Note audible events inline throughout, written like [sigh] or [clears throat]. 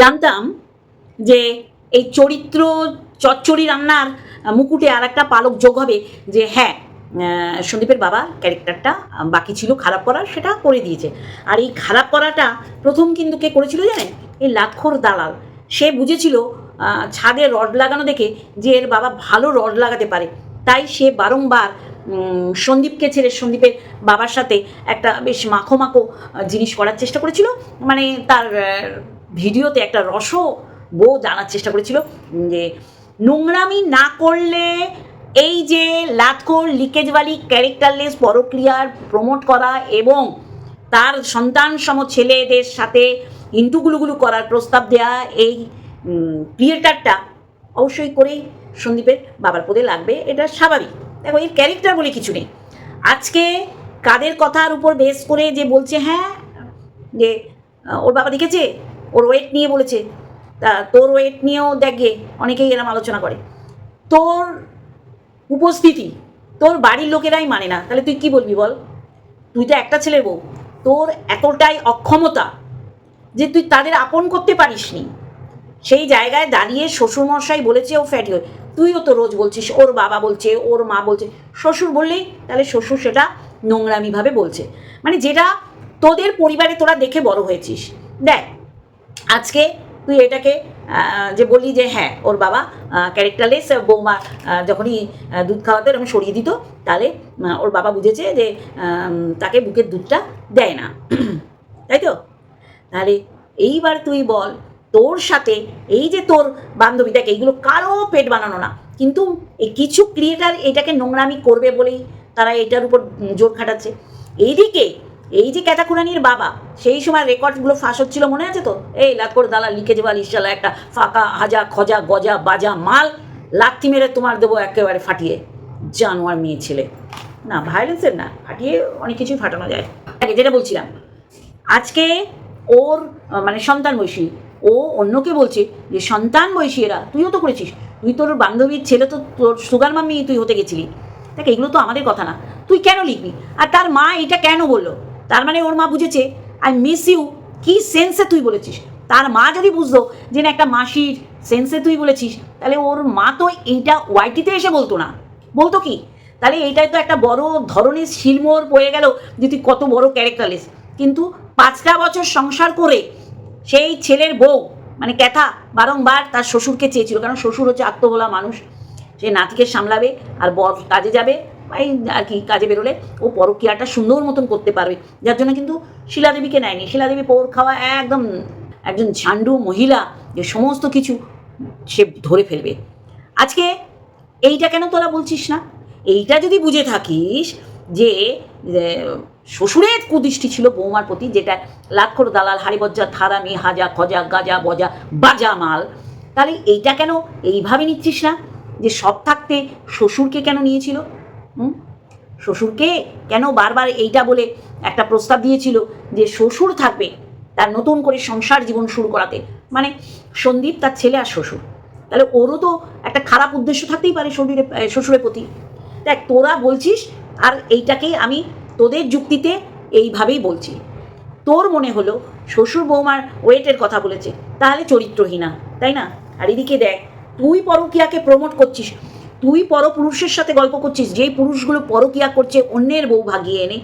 জানতাম যে এই চরিত্র, চচ্চড়ি রান্নার মুকুটে আর একটা পালক যোগ হবে যে হ্যাঁ সন্দীপের বাবা ক্যারেক্টারটা বাকি ছিল খারাপ করার, সেটা করে দিয়েছে। আর এই খারাপ করাটা প্রথম কিন্তু কে করেছিল জানেন? এই লাক্ষর দালাল। সে বুঝেছিল ছাদে রড লাগানো দেখে যে এর বাবা ভালো রড লাগাতে পারে। তাই সে বারংবার সন্দীপকে ছেড়ে সন্দীপের বাবার সাথে একটা বেশ মাখো মাখো জিনিস করার চেষ্টা করেছিল। মানে তার ভিডিওতে একটা রস বউ জানার চেষ্টা করেছিল যে নোংরামি না করলে এই যে লাতকোর লিকেজওয়ালি ক্যারেক্টারলেস পরক্রিয়ার প্রমোট করা এবং তার সন্তান সম ছেলেদের সাথে ইন্টুগুলুগুলু করার প্রস্তাব দেয়া, এই ক্রিয়েটারটা অবশ্যই করেই সন্দীপের বাবার পদে লাগবে, এটা স্বাভাবিক। দেখো, এর ক্যারেক্টার বলে কিছু নেই। আজকে কাদের কথার উপর বেস করে যে বলছে হ্যাঁ যে ওর বাবা দেখেছে? ওর ওয়েট নিয়ে বলেছে। তা তোর ওয়েট নিয়েও দেখে অনেকেই এরম আলোচনা করে। তোর উপস্থিতি, তোর বাড়ির লোকেরাই মানে না। তাহলে তুই কি বলবি বল? তুই তো একটা ছেলের বউ। তোর এতটাই অক্ষমতা যে তুই তাদের আপন করতে পারিসনি সেই জায়গায় দাঁড়িয়ে শ্বশুরমশাই বলেছে ও ফ্যাটি হয়। তুইও তো রোজ বলছিস, ওর বাবা বলছে, ওর মা বলছে। শ্বশুর বললেই তাহলে শ্বশুর সেটা নোংরামিভাবে বলছে। মানে যেটা তোদের পরিবারে তোরা দেখে বড় হয়েছিস। দেখ আজকে তুই এটাকে যে বলি যে হ্যাঁ ওর বাবা ক্যারেক্টারলেস বৌমা যখনই দুধ খাওয়াতে এরকম সরিয়ে দিত, তাহলে ওর বাবা বুঝেছে যে তাকে বুকের দুধটা দেয় না। [clears throat] তাই তো? তাহলে এইবার তুই বল, তোর সাথে এই যে তোর বান্ধবী, দেখ, এইগুলো কারও পেট বানানো না, কিন্তু এই কিছু ক্রিয়েটার এটাকে নোংরামি করবে বলেই তারা এটার উপর জোর খাটাচ্ছে। এইদিকে এই যে ক্যাটাকুরানির বাবা, সেই সময় রেকর্ডগুলো ফাঁস হচ্ছিল মনে আছে তো? এই লাকড় দালা লিখে যাবা ইশালা একটা ফাঁকা, হাজা, খজা, গজা, বাজা মাল, লাথি মেরে তোমার দেবো একেবারে ফাটিয়ে। জানোয়ার মেয়ে ছেলে। না ভায়োলেন্সের না, ফাটিয়ে অনেক কিছুই ফাটানো যায়। যেটা বলছিলাম, আজকে ওর মানে সন্তান বয়সী ও অন্যকে বলছে যে, সন্তান বয়সী এরা তুইও তো করেছিস, তুই তোর বান্ধবীর ছেলে তো তোর সুগার মাম্মি, তুই হতে গেছিলি। দেখ, এগুলো তো আমাদের কথা না। তুই কেন লিখবি? আর তার মা এটা কেন বলল? তার মানে ওর মা বুঝেছে আই মিস ইউ কি সেন্সে তুই বলেছিস? তার মা যদি বুঝতো যে না, একটা মাসির সেন্সে তুই বলেছিস, তাহলে ওর মা তো এইটা ওয়াইটিতে এসে বলতো না। বলতো কি? তাহলে এইটাই তো একটা বড় ধরনের শিলমোর পড়ে গেল যে তুই কত বড় ক্যারেক্টারলেস কিন্তু পাঁচটা বছর সংসার করে সেই ছেলের বউ মানে ক্যাথা, বারংবার তার শ্বশুরকে চেয়েছিল। কারণ শ্বশুর হচ্ছে আত্মবোলা মানুষ। সে নাতিকে সামলাবে আর বর কাজে যাবে। এই আর কি কাজে বেরোলে ও পরকীয়াটা সুন্দর মতন করতে পারবে। যার জন্য কিন্তু শিলাদেবীকে নেয়নি। শিলাদেবী পৌর খাওয়া একদম একজন ঝান্ডু মহিলা, যে সমস্ত কিছু সে ধরে ফেলবে। আজকে এইটা কেন তোরা বলছিস না? এইটা যদি বুঝে থাকিস যে শ্বশুরের কুদৃষ্টি ছিল বৌমার প্রতি, যেটা লাক্ষর দালাল হাড়িবজ্জা থারামি হাজা খজা, গাজা, বজা, বাজা মাল, তাহলে এইটা কেন এইভাবে নিচ্ছিস না? যে সব থাকতে শ্বশুরকে কেন নিয়েছিল? হুম? শ্বশুরকে কেন বারবার এইটা বলে একটা প্রস্তাব দিয়েছিল যে শ্বশুর থাকবে তার নতুন করে সংসার জীবন শুরু করাতে। মানে সন্দীপ তার ছেলে আর শ্বশুর। তাহলে ওরও তো একটা খারাপ উদ্দেশ্য থাকতেই পারে শরীরে শ্বশুরের প্রতি। দেখ, তোরা বলছিস আর এইটাকেই আমি তোদের যুক্তিতে এইভাবেই বলছি। তোর মনে হলো শ্বশুর বৌমার ওয়েটের কথা বলেছে, তাহলে চরিত্রহীনা, তাই না? আর এদিকে দেখ, তুই পরকিয়াকে প্রমোট করছিস তুই পরপুরুষের সাথে গল্প করছিস, যেই পুরুষগুলো পরকিয়া করছে, অন্যের বউ ভাগিয়ে এনে,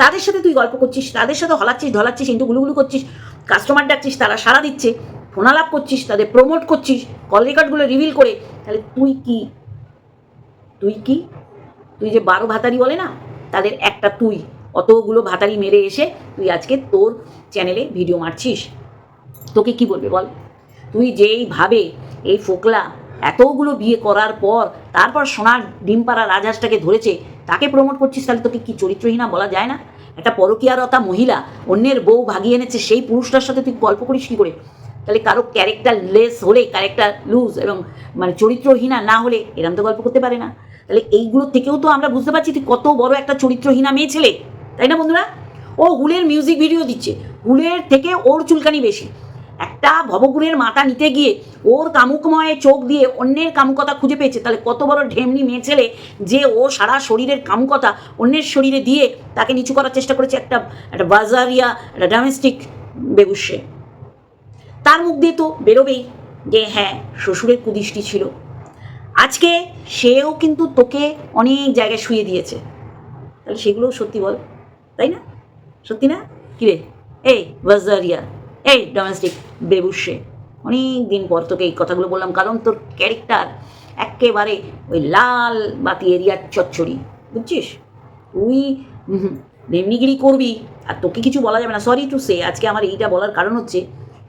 তাদের সাথে তুই গল্প করছিস, তাদের সাথে হলাচ্ছিস, ঢলাচ্ছিস কিন্তু গুলুগুলু করছিস কাস্টমার ডাকছিস, তারা সাড়া দিচ্ছে, ফোনালাপ করছিস, তাদের প্রমোট করছিস কল রেকর্ডগুলো রিভিল করে, তাহলে তুই কি? তুই কি? তুই যে বারো ভাতারি বলে না, তাদের একটা তুই, অতগুলো ভাতারি মেরে এসে তুই আজকে তোর চ্যানেলে ভিডিও মারছিস। তোকে কি বলবে বল? তুই যেইভাবে এই ফোকলা এতগুলো বিয়ে করার পর তারপর সোনার ডিমপাড়া রাজহাঁসটাকে ধরেছে, তাকে প্রমোট করছিস তাহলে তোকে কি চরিত্রহীনা বলা যায় না? একটা পরকীয়ারতা মহিলা, অন্যের বউ ভাগিয়ে এনেছে, সেই পুরুষটার সাথে তুই গল্প করিস কী করে? তাহলে কারও ক্যারেক্টার লেস হলে ক্যারেক্টার লুজ এবং মানে চরিত্রহীনা না হলে এরম তো গল্প করতে পারে না। তাহলে এইগুলো থেকেও তো আমরা বুঝতে পারছি তুই কত বড় একটা চরিত্রহীনা মেয়ে ছেলে, তাই না বন্ধুরা? ও হুলের মিউজিক ভিডিও দিচ্ছে, হুলের থেকে ওর চুলকানি বেশি। একটা ভবগুরের মাথা নিতে গিয়ে ওর কামুকময় চোখ দিয়ে অন্যের কামুকতা খুঁজে পেয়েছে। তাহলে কত বড় ঢেমনি মেয়ে ছেলে যে ও সারা শরীরের কামুকতা অন্যের শরীরে দিয়ে তাকে নিচু করার চেষ্টা করেছে একটা একটা বাজারিয়া, একটা ডোমেস্টিক বেগুসে তার মুখ দিয়ে তো বেরোবেই যে হ্যাঁ শ্বশুরের কুদৃষ্টি ছিল। আজকে সেও কিন্তু তোকে অনেক জায়গায় শুয়ে দিয়েছে। তাহলে সেগুলোও সত্যি বল, তাই না? সত্যি না? কিরে এই বাজারিয়া। এই ডোমেস্টিক বেবুসে। অনেক দিন পর তোকে এই কথাগুলো বললাম কারণ তোর ক্যারেক্টার একেবারে ওই লাল বাতি এরিয়ার চচ্চড়ি বুঝছিস? তুই হুম, এমনিগিরি করবি আর তোকে কিছু বলা যাবে না। সরি টু সে আজকে আমার এইটা বলার কারণ হচ্ছে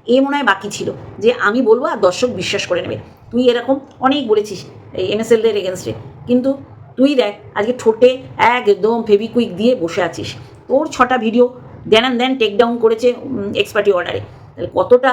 এ মনে হয় বাকি ছিল। যে আমি বলব আর দর্শক বিশ্বাস করে নেবে। তুই এরকম অনেক বলেছিস এই এম এস এমএসএলদের এগেনস্টে কিন্তু তুই দেখ আজকে ঠোঁটে একদম ফেবিকুইক দিয়ে বসে আছিস। তোর ছটা video then and then take down করেছে এক্সপার্টি অর্ডারে তাহলে কতটা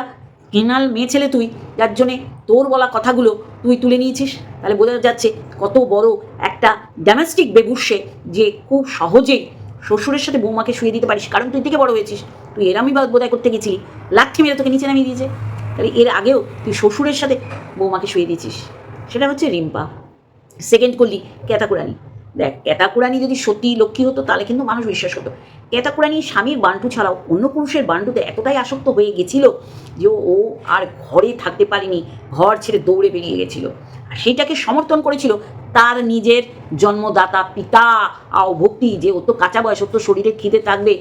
কেনাল মেয়ে ছেলে তুই, যার জন্যে তোর বলা কথাগুলো তুই তুলে নিয়েছিস? তাহলে বোঝা যাচ্ছে কত বড় একটা ডোমেস্টিক বেগুসে যে খুব সহজেই শ্বশুরের সাথে বৌমাকে শুয়ে দিতে পারিস। কারণ তুই থেকে বড় হয়েছিস, তুই এরামই বা বোধহয় করতে গেছিলি। লাঠি মেরে তোকে নিচে নামিয়ে দিয়েছে। তাহলে এর আগেও তুই শ্বশুরের সাথে বৌমাকে শুয়ে দিয়েছিস। সেটা হচ্ছে রিম্পা। সেকেন্ড করলি ক্যাতাকুরানি দেখ ক্যাতাকুরানি যদি সত্যি লক্ষ্মী হতো, তাহলে কিন্তু মানুষ বিশ্বাস করতো। ক্যাতাকুরানি স্বামীর বান্টু ছাড়াও অন্য পুরুষের বান্টুতে এতটাই আসক্ত হয়ে গেছিল যে ও আর ঘরে থাকতে পারেনি, ঘর ছেড়ে দৌড়ে বেরিয়ে গেছিল। আর সেইটাকে সমর্থন করেছিল তার নিজের জন্মদাতা পিতা আও ভক্তি, যে ও তো কাঁচা বয়স ওর তো শরীরে খিদে থাকবে,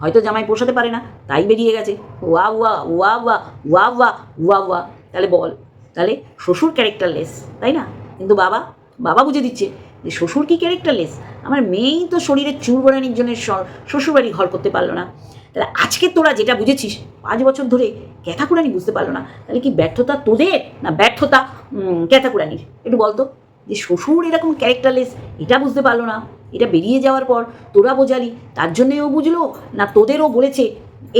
হয়তো জামাই পোষাতে পারে না, তাই বেরিয়ে গেছে। ওয়া ওয়া ওয়া ওয়া ওয়া ওয়া ওয়া ওয়া, তাহলে বল, তাহলে শ্বশুর ক্যারেক্টারলেস তাই না? কিন্তু বাবা বাবা বুঝে দিচ্ছে যে শ্বশুর কি ক্যারেক্টারলেস? আমার মেয়েই তো শরীরের চুল বাড়ানির জন্য শ্বশুরবাড়ি ঘর করতে পারল না। তাহলে আজকে তোরা যেটা বুঝেছিস, পাঁচ বছর ধরে ক্যাথাকুরানি বুঝতে পারল না। তাহলে কি ব্যর্থতা তোদের না ব্যর্থতা ক্যাথাকুরানির? একটু বলতো, যে শ্বশুর এরকম ক্যারেক্টারলেস, এটা বুঝতে পারল না। এটা বেরিয়ে যাওয়ার পর তোরা বোঝালি, তার জন্যে ও বুঝলো না তোদেরও বলেছে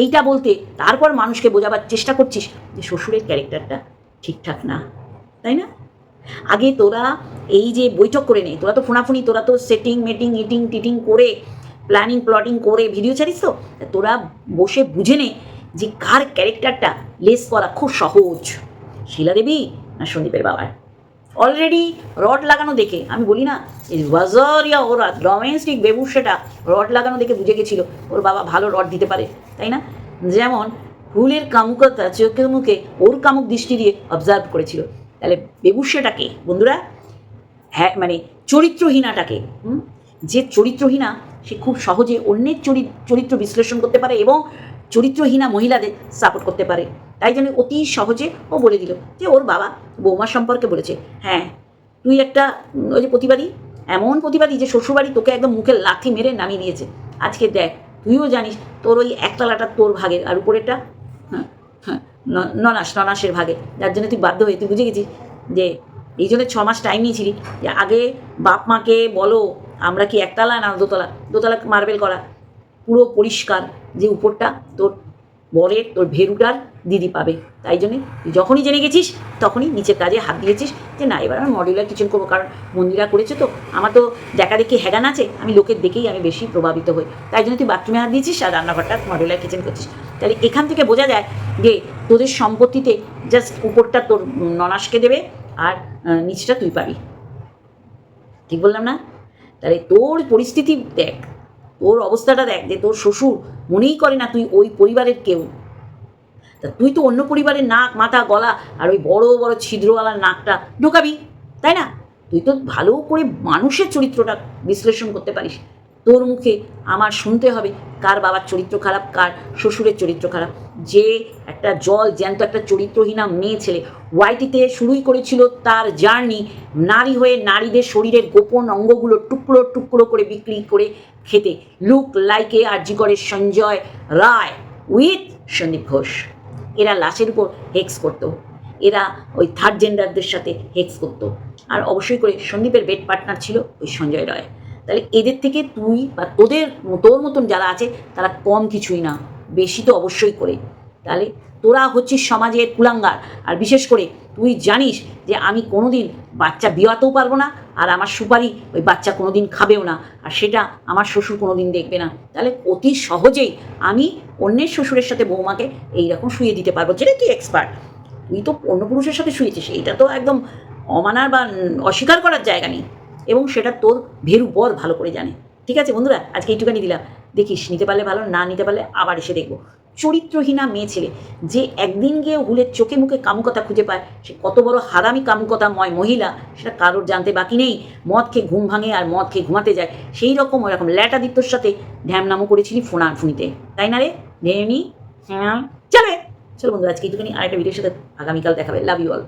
এইটা বলতে। তারপর মানুষকে বোঝাবার চেষ্টা করছিস যে শ্বশুরের ক্যারেক্টারটা ঠিকঠাক না। তাই না? আগে তোরা এই যে বৈঠক করে নেই তোরা তো ফোনাফুনি, তোরা তো সেটিং মেটিং ইটিং টিটিং করে প্ল্যানিং প্লটিং করে ভিডিও ছাড়িস তো? তোরা বসে বুঝে নে যে কার ক্যারেক্টারটা লেস করা খুব সহজ। শিলা দেবী না সন্দীপের বাবার? অলরেডি রড লাগানো দেখে, আমি বলি না ওরা ডোমেস্টিক বেবুসেটা রড লাগানো দেখে বুঝে গেছিল, ওর বাবা ভালো রড দিতে পারে, তাই না? যেমন ফুলের কামুকতা চোখে মুখে ওর কামুক দৃষ্টি দিয়ে অবজার্ভ করেছিল। তাহলে বেবুসেটাকে বন্ধুরা হ্যাঁ মানে চরিত্রহীনাটাকে? যে চরিত্রহীনা, সে খুব সহজে অন্যের চরি- চরিত্র বিশ্লেষণ করতে পারে এবং চরিত্রহীনা মহিলাদের সাপোর্ট করতে পারে তাই জন্য অতি সহজে ও বলে দিল যে ওর বাবা বৌমা সম্পর্কে বলেছে হ্যাঁ তুই একটা ওই যে প্রতিবাদী, এমন প্রতিবাদী যে শ্বশুরবাড়ি তোকে একদম মুখে লাথি মেরে নামিয়ে দিয়েছে আজকে দেখ, তুইও জানিস তোর ওই একতলাটা তোর ভাগের, আর উপরেরটা হ্যাঁ হ্যাঁ ননাস, ননাসের ভাগে। যার জন্য তুই বাধ্য হয়ে, তুই বুঝে গেছিস যে এই জন্য ছ মাস টাইম নিয়েছিলি যে আগে বাপ মাকে বলো, আমরা কি একতলা না দোতলা? দোতলা মার্বেল করা। পুরো পরিষ্কার যে উপরটা তোর বরের, তোর ভেরুটার দিদি পাবে। তাই জন্যে তুই যখনই জেনে গেছিস, তখনই নিচের কাজে হাত দিয়েছিস যে না, এবার আমি মডিউলার কিচেন করব। কারণ মন্দিরা করেছে তো, আমার তো দেখা দেখি হ্যাগান আছে, আমি লোকের দেখেই আমি বেশি প্রভাবিত হই। তাই জন্য তুই বাথরুমে হাত দিয়েছিস আর রান্নাঘরটা মডিউলার কিচেন করছিস। তাহলে এখান থেকে বোঝা যায় যে তোদের সম্পত্তিতে জাস্ট উপরটা তোর ননাসকে দেবে আর নিচটা তুই পাবি। ঠিক বললাম না? তাহলে তোর পরিস্থিতি দেখ, তোর অবস্থাটা দেখ যে তোর শ্বশুর মনেই করে না তুই ওই পরিবারের কেউ। তা তুই তো অন্য পরিবারের নাক, মাথা, গলা আর ওই বড় বড় ছিদ্রওয়ালা নাকটা ঢোকাবি, তাই না? তুই তো ভালো করে মানুষের চরিত্রটা বিশ্লেষণ করতে পারিস। তোর মুখে আমার শুনতে হবে কার বাবার চরিত্র খারাপ, কার শ্বশুরের চরিত্র খারাপ। যে একটা জল জ্যান্ত একটা চরিত্রহীনা মেয়ে ছেলে ওয়াইটিতে শুরুই করেছিল তার জার্নি। নারী হয়ে নারীদের শরীরের গোপন অঙ্গগুলো টুকরো টুকরো করে বিক্রি করে খেতে। লুক লাইকে আরজি করে সঞ্জয় রায় উইথ সন্দীপ ঘোষ। এরা লাশের উপর হেক্স করতো। এরা ওই থার্ড জেন্ডারদের সাথে হেক্স করতো। আর অবশ্যই করে সন্দীপের বেড পার্টনার ছিল ওই সঞ্জয় রায়। তাহলে এদের থেকে তুই বা তোদের তোর মতন যারা আছে, তারা কম কিছুই না। বেশি তো অবশ্যই করে। তাহলে তোরা হচ্ছিস সমাজের কুলাঙ্গার। আর বিশেষ করে তুই জানিস যে আমি কোনোদিন বাচ্চা বিয়াতেও পারব না, আর আমার সুপারি ওই বাচ্চা কোনোদিন খাবেও না, আর সেটা আমার শ্বশুর কোনোদিন দেখবে না। তাহলে অতি সহজেই আমি অন্যের শ্বশুরের সাথে বৌমাকে এইরকম শুয়ে দিতে পারব, যেটা তুই এক্সপার্ট তুই তো অন্য পুরুষের সাথে শুয়েছিস এটা তো একদম অমানার বা অস্বীকার করার জায়গা নেই। এবং সেটা তোর ভেরু বর ভালো করে জানে। ঠিক আছে বন্ধুরা? আজকে এইটুখানি দিলাম। দেখিস নিতে পারলে ভালো না নিতে পারলে আবার এসে দেখব। চরিত্রহীনা মেয়ে ছেলে যে একদিন গিয়ে হুলের চোখে মুখে কামুকতা খুঁজে পায় সে কত বড় হারামি কামুকতাময় মহিলা সেটা কারোর জানতে বাকি নেই। মদ খেয়ে ঘুম ভাঙে আর মদ খেয়ে ঘুমাতে যায়। সেই রকম ওরকম ল্যাটাদিত্যর সাথে ঢ্যাম নামও করেছিলি ফোনা ফুনিতে তাই না রে? ভেবে নি? হ্যাঁ। চলে! চলো বন্ধুরা আজকে একটুখানি আরেকটা ভিডিওর সাথে আগামীকাল দেখাবে। Love you all